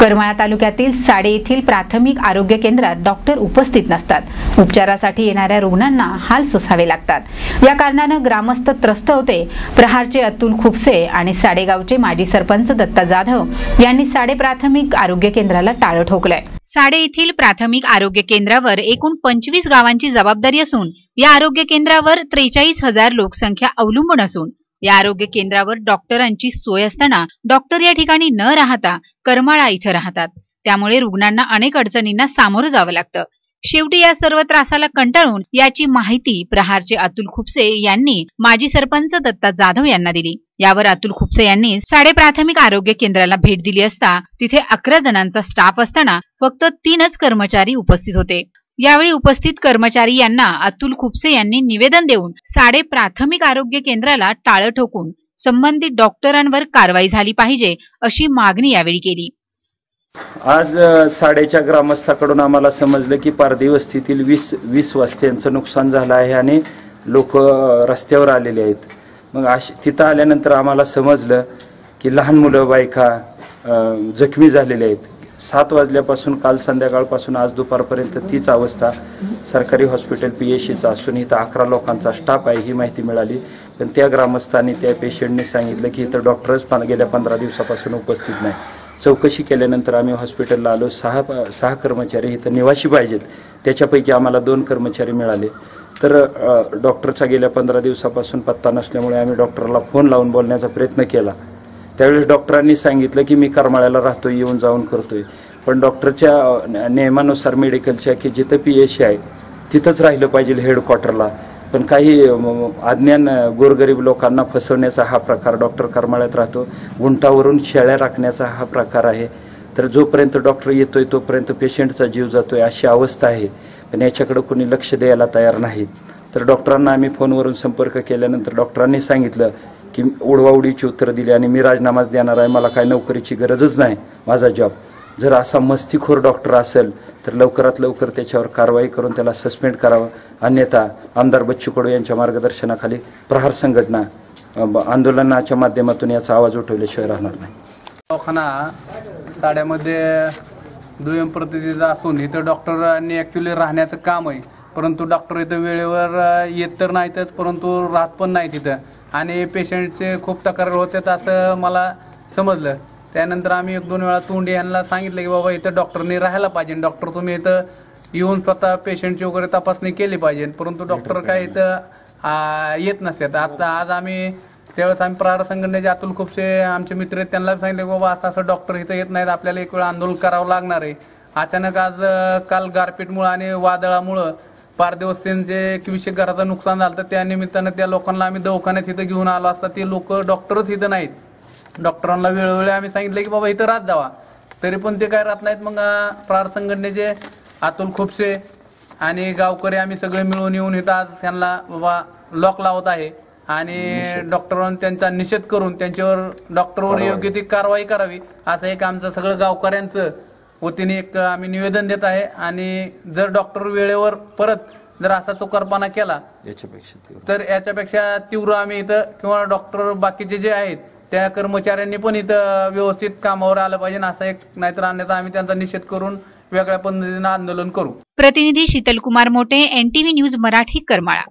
करमाळा तालुक्यातील साडे येथील प्राथमिक आरोग्य केंद्रात डॉक्टर उपस्थित नसतात. उपचारासाठी येणाऱ्या रुग्णांना हाल सोसावे लागतात. या कारणानं ग्रामस्थ त्रस्त होते. प्रहारचे अतुल खुपसे आणि साडेगावचे माजी सरपंच दत्ता जाधव यांनी साडे प्राथमिक आरोग्य केंद्राला टाळं ठोकलंय. साडे येथील प्राथमिक आरोग्य केंद्रावर एकूण पंचवीस गावांची जबाबदारी असून या आरोग्य केंद्रावर त्रेचाळीस हजार लोकसंख्या अवलंबून असून या आरोग्य केंद्रावर डॉक्टरांची सोय असताना डॉक्टर या ठिकाणी न राहता करमाळा इथं राहतात. त्यामुळे रुग्णांना अनेक अडचणींना सामोरं जावं लागतं. शेवटी या सर्व त्रासाला कंटाळून याची माहिती प्रहारचे अतुल खुपसे यांनी माजी सरपंच दत्ता जाधव यांना दिली. यावर अतुल खुपसे यांनी साडे प्राथमिक आरोग्य केंद्राला भेट दिली असता तिथे अकरा जणांचा स्टाफ असताना फक्त तीनच कर्मचारी उपस्थित होते. यावेळी उपस्थित कर्मचारी यांना अतुल खुपसे यांनी निवेदन देऊन साडे प्राथमिक आरोग्य केंद्राला टाळं ठोकून संबंधित डॉक्टरांवर कारवाई झाली पाहिजे अशी मागणी यावेळी केली. आज साडेच्या ग्रामस्थाकडून आम्हाला समजलं की पारधी वस्तीतील वीस वीस वस्त्यांचं नुकसान झालं आहे आणि लोक रस्त्यावर आलेले आहेत. मग अश तिथं आल्यानंतर आम्हाला समजलं की लहान मुलं बायका जखमी झालेले आहेत. सात वाजल्यापासून काल संध्याकाळपासून आज दुपारपर्यंत तीच अवस्था. सरकारी हॉस्पिटल पी एच सीचं असून इथं अकरा लोकांचा स्टाफ आहे ही माहिती मिळाली. पण त्या ग्रामस्थांनी त्या पेशंटने सांगितलं की इथं डॉक्टरच पा गेल्या पंधरा दिवसापासून उपस्थित नाही. चौकशी केल्यानंतर आम्ही हॉस्पिटलला आलो. सहा सहा कर्मचारी इथं निवासी पाहिजेत. त्याच्यापैकी आम्हाला दोन कर्मचारी मिळाले. तर डॉक्टरचा गेल्या पंधरा दिवसापासून पत्ता नसल्यामुळे आम्ही डॉक्टरला फोन लावून बोलण्याचा प्रयत्न केला. त्यावेळेस डॉक्टरांनी सांगितलं की मी करमाळ्याला राहतोय येऊन जाऊन करतोय. पण डॉक्टरच्या नियमानुसार मेडिकलच्या की जिथं पी एच आहे तिथंच राहिलं पाहिजे हेडक्वार्टरला. पण काही अज्ञान गोरगरीब लोकांना फसवण्याचा हा प्रकार डॉक्टर करमाळ्यात राहतो. गुंटावरून शेळ्या राखण्याचा हा प्रकार आहे. तर जोपर्यंत डॉक्टर येतोय तोपर्यंत पेशंटचा जीव जातोय अशी अवस्था आहे. पण याच्याकडे कोणी लक्ष द्यायला तयार नाही. तर डॉक्टरांना आम्ही फोनवरून संपर्क केल्यानंतर डॉक्टरांनी सांगितलं की उडवाउडीची उत्तरं दिली आणि मी राजीनामाच देणार आहे मला काय नोकरीची गरजच नाही माझा जॉब जर असा मस्तीखोर डॉक्टर असेल तर लवकरात लवकर त्याच्यावर कारवाई करून त्याला सस्पेंड करावं. अन्यथा आमदार बच्चू कडू यांच्या मार्गदर्शनाखाली प्रहार संघटना आंदोलनाच्या माध्यमातून याचा आवाज उठवल्याशिवाय राहणार नाही. दवाखाना साड्यामध्ये दुय्यम प्रतीचा असून इथं डॉक्टरांनी ॲक्च्युली राहण्याचं काम आहे. परंतु डॉक्टर इथं वेळेवर येत तर नाहीतच परंतु राहत पण नाही तिथं आणि पेशंटचे खूप तक्रार होतात असं मला समजलं. त्यानंतर आम्ही एक दोन वेळा तोंडी यांना सांगितलं की बाबा इथं डॉक्टरनी राहायला पाहिजे. डॉक्टर तुम्ही इथं येऊन स्वतः पेशंटची वगैरे तपासणी केली पाहिजे. परंतु डॉक्टर काय इथं येत नसतात. आता आज आम्ही त्यावेळेस आम्ही प्रार संघटनेचे अतुल खुपसे आमचे मित्र आहेत त्यांना सांगितले की बाबा असं असं डॉक्टर इथं येत नाहीत. आपल्याला एक वेळ आंदोलन करावं लागणार आहे. अचानक आज काल गारपीटमुळं आणि वादळामुळं पार दिवस त्यांचे एकवीसशे घराचं नुकसान झालं तर त्या निमित्तानं त्या लोकांना आम्ही दवाखान्यात इथं घेऊन आलो असता ते लोक डॉक्टरच इथं नाहीत. डॉक्टरांना वेळोवेळी आम्ही सांगितलं की बाबा इथं राहत जावा. तरी पण ते काय राहत नाहीत. मग प्रार संघटनेचे अतुल खुपसे आणि गावकरी आम्ही सगळे मिळून येऊन इथं आज त्यांना बाबा लॉक लावत आहे. आणि डॉक्टरांनी त्यांचा निषेध करून त्यांच्यावर डॉक्टरवर योग्य ती कारवाई करावी. असं एक आमचं सगळं गावकऱ्यांचं वतीने एक आम्ही निवेदन देत आहे. आणि जर डॉक्टर वेळेवर परत जर असा चुकारपणा केला याच्यापेक्षा तीव्र. तर याच्यापेक्षा तीव्र आम्ही इथं किंवा डॉक्टर बाकीचे जे आहेत त्या कर्मचाऱ्यांनी पण इथं व्यवस्थित कामावर आलं पाहिजे असं एक नाहीतर अन्यथा आम्ही त्यांचा निषेध करून वेगळ्या पद्धतीनं आंदोलन करू. प्रतिनिधी शीतलकुमार मोटे एनटीव्ही न्यूज मराठी करमाळा.